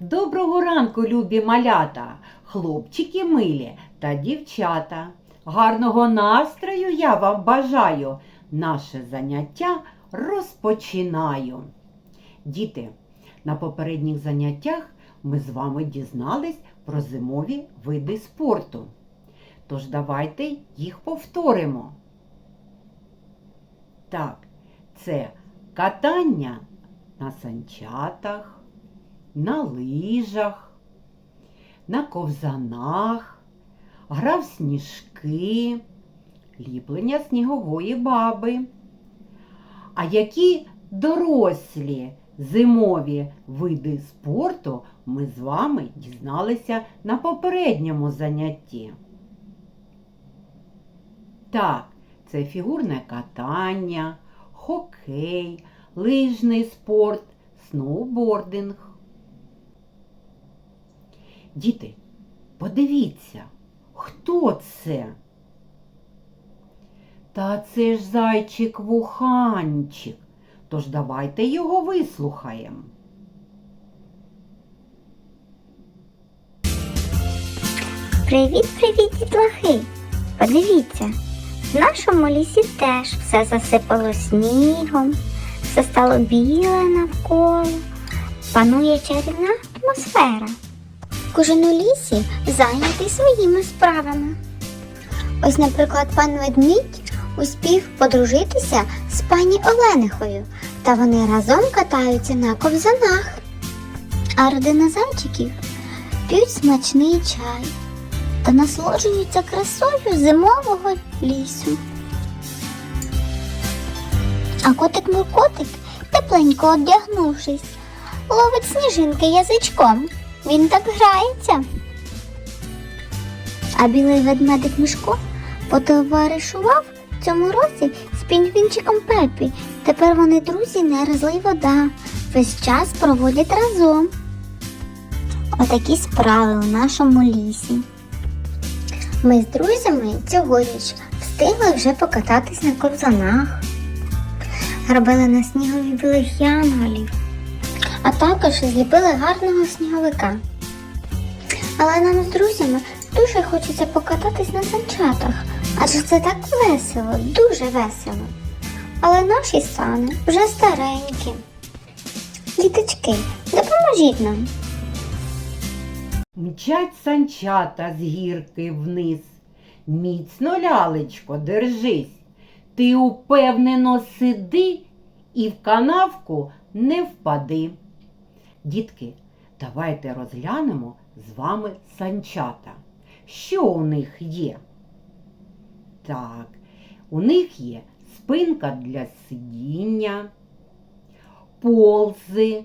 Доброго ранку, любі малята, хлопчики милі та дівчата. Гарного настрою я вам бажаю. Наше заняття розпочинаю. Діти, на попередніх заняттях ми з вами дізнались про зимові види спорту. Тож давайте їх повторимо. Так, це катання на санчатах, на лижах, на ковзанах, гра в сніжки, ліплення снігової баби. А які дорослі зимові види спорту ми з вами дізналися на попередньому занятті? Так, це фігурне катання, хокей, лижний спорт, сноубординг. Діти, подивіться, хто це? Та це ж зайчик вуханчик. Тож давайте його вислухаємо. Привіт-привіт, дітлахи! Подивіться, в нашому лісі теж все засипало снігом, все стало біле навколо, панує чарівна атмосфера. Кожен у лісі зайнятий своїми справами. Ось, наприклад, пан ведмідь успів подружитися з пані Оленихою, та вони разом катаються на ковзанах. А родина зайчиків п'ють смачний чай та насолоджуються красою зимового лісу. А котик Муркотик, тепленько одягнувшись, ловить сніжинки язичком. Він так грається. А білий ведмедик Мишко потоваришував цьому році з пінгвінчиком Пепі. Тепер вони друзі не розлий вода. Весь час проводять разом. Отакі справи у нашому лісі. Ми з друзями цьогоріч встигли вже покататись на ковзанах, робили на снігові білих янголів, а також зліпили гарного сніговика. Але нам з друзями дуже хочеться покататись на санчатах, адже це так весело, дуже весело. Але наші сани вже старенькі. Діточки, допоможіть нам. Мчать санчата з гірки вниз. Міцно, лялечко, держись. Ти упевнено сиди і в канавку не впади. Дітки, давайте розглянемо з вами санчата. Що у них є? Так, у них є спинка для сидіння, ползи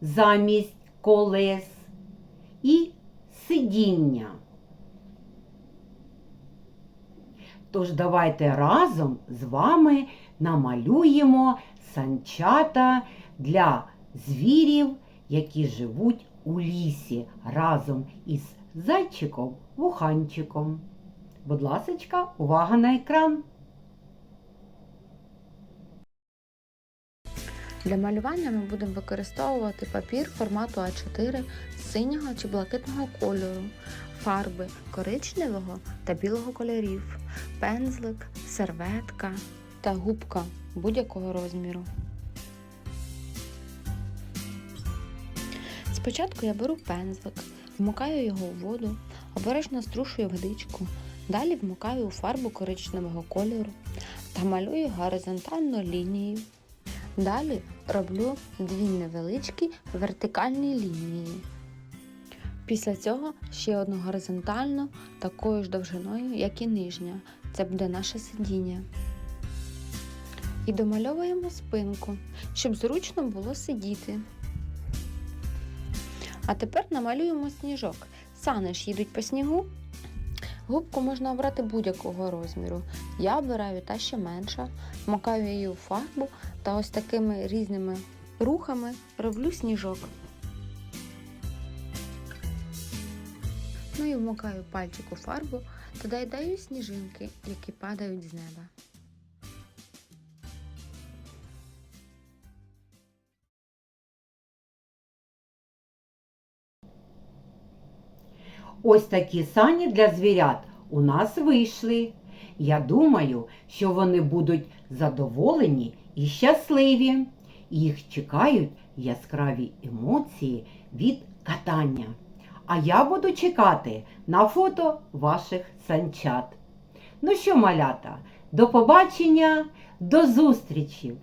замість колес і сидіння. Тож давайте разом з вами намалюємо санчата для звірів, які живуть у лісі разом із зайчиком вуханчиком. Будь ласочка, увага на екран! Для малювання ми будемо використовувати папір формату А4 синього чи блакитного кольору, фарби коричневого та білого кольорів, пензлик, серветка та губка будь-якого розміру. Спочатку я беру пензлик, вмикаю його у воду, обережно струшую водичку, далі вмикаю у фарбу коричневого кольору та малюю горизонтальну лінію. Далі роблю дві невеличкі вертикальні лінії. Після цього ще одну горизонтальну, такою ж довжиною, як і нижня. Це буде наше сидіння. І домальовуємо спинку, щоб зручно було сидіти. А тепер намалюємо сніжок. Сани ж їдуть по снігу. Губку можна обрати будь-якого розміру. Я обираю та ще менша, вмикаю її у фарбу та ось такими різними рухами роблю сніжок. Ну і вмикаю пальчик у фарбу та додаю сніжинки, які падають з неба. Ось такі сані для звірят у нас вийшли. Я думаю, що вони будуть задоволені і щасливі. Їх чекають яскраві емоції від катання. А я буду чекати на фото ваших санчат. Ну що, малята, до побачення, до зустрічі!